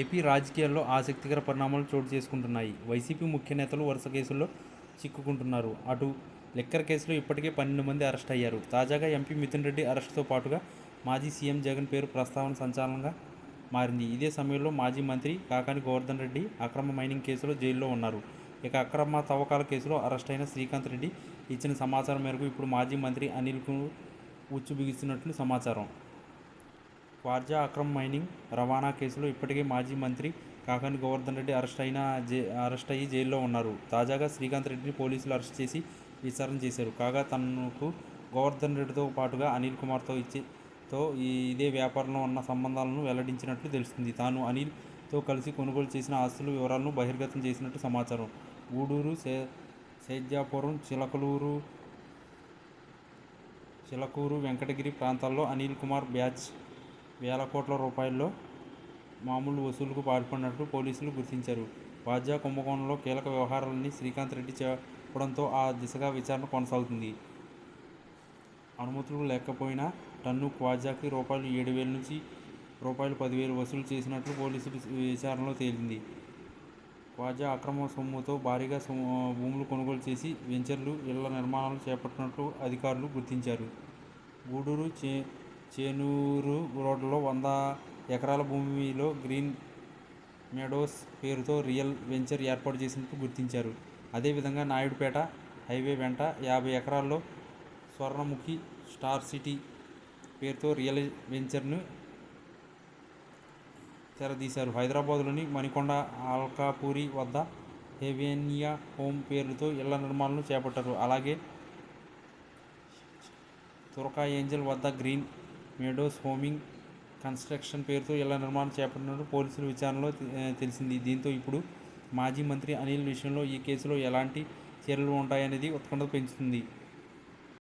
AP రాజకీయాల్లో ఆసక్తికర పరిణామాలు చోటు చేసుకుంటున్నాయి. వైసీపీ ముఖ్య నేతలు వరుస కేసుల్లో చిక్కుకుంటున్నారు. అటు లిక్కర్ కేసులో ఇప్పటికే పన్నెండు మంది అరెస్ట్ అయ్యారు. తాజాగా ఎంపీ మిథున్ రెడ్డి అరెస్టుతో పాటుగా మాజీ సీఎం జగన్ పేరు ప్రస్తావన సంచలనంగా మారింది. ఇదే సమయంలో మాజీ మంత్రి కాకాని గోవర్ధన్ రెడ్డి అక్రమ మైనింగ్ కేసులో జైల్లో ఉన్నారు. ఇక అక్రమ తవ్వకాల కేసులో అరెస్ట్ అయిన శ్రీకాంత్ రెడ్డి ఇచ్చిన సమాచారం మేరకు ఇప్పుడు మాజీ మంత్రి అనిల్కు ఉచ్చు బిగిస్తున్నట్లు సమాచారం. క్వార్జా అక్రమ్ మైనింగ్ రవాణా కేసులో ఇప్పటికే మాజీ మంత్రి కాకాని గోవర్ధన్ రెడ్డి అరెస్ట్ అయిన జే అరెస్ట్ అయ్యి జైల్లో ఉన్నారు. తాజాగా శ్రీకాంత్ రెడ్డిని పోలీసులు అరెస్ట్ చేసి విచారణ చేశారు. కాగా తనకు గోవర్ధన్ రెడ్డితో పాటుగా అనిల్ కుమార్తో ఇచ్చే తో ఈ ఇదే వ్యాపారంలో ఉన్న సంబంధాలను వెల్లడించినట్లు తెలుస్తుంది. తాను అనిల్తో కలిసి కొనుగోలు చేసిన ఆస్తుల వివరాలను బహిర్గతం చేసినట్టు సమాచారం. గూడూరు సే సేద్యాపురం చిలకలూరు చిలకూరు వెంకటగిరి ప్రాంతాల్లో అనిల్ కుమార్ బ్యాచ్ వేల కోట్ల రూపాయల్లో మామూలు వసూలుకు పాల్పడినట్లు పోలీసులు గుర్తించారు. వాజ్యా కుంభకోణంలో కీలక వ్యవహారాలని శ్రీకాంత్ రెడ్డి చెప్పడంతో ఆ దిశగా విచారణ కొనసాగుతుంది. అనుమతులు లేకపోయినా టన్ను క్వాజాకి రూపాయలు ఏడు వేల నుంచి రూపాయలు పదివేలు వసూలు చేసినట్లు పోలీసులు విచారణలో తేలింది. వాజా అక్రమ సొమ్ముతో భారీగా భూములు కొనుగోలు చేసి వెంచర్లు ఇళ్ళ నిర్మాణాలు చేపట్టినట్లు అధికారులు గుర్తించారు. గూడూరు చే చేనూరు రోడ్లో వంద ఎకరాల భూమిలో గ్రీన్ మెడోస్ పేరుతో రియల్ వెంచర్ ఏర్పాటు చేసినట్టు గుర్తించారు. అదేవిధంగా నాయుడుపేట హైవే వెంట యాభై ఎకరాల్లో స్వర్ణముఖి స్టార్ సిటీ పేరుతో రియల్ వెంచర్ను తెరదీశారు. హైదరాబాద్లోని మణికొండ ఆల్కాపూరి వద్ద హెవెనియా హోమ్ పేరుతో ఇళ్ళ నిర్మాణాలను చేపట్టారు. అలాగే తురకా ఏంజల్ వద్ద గ్రీన్ మెడోస్ హోమింగ్ కన్స్ట్రక్షన్ పేరుతో ఇళ్ళ నిర్మాణం చేపట్టినట్టు పోలీసుల విచారణలో తెలిసింది. దీంతో ఇప్పుడు మాజీ మంత్రి అనిల్ విషయంలో ఈ కేసులో ఎలాంటి చర్యలు ఉంటాయనేది ఉత్కంఠ పెంచుతుంది.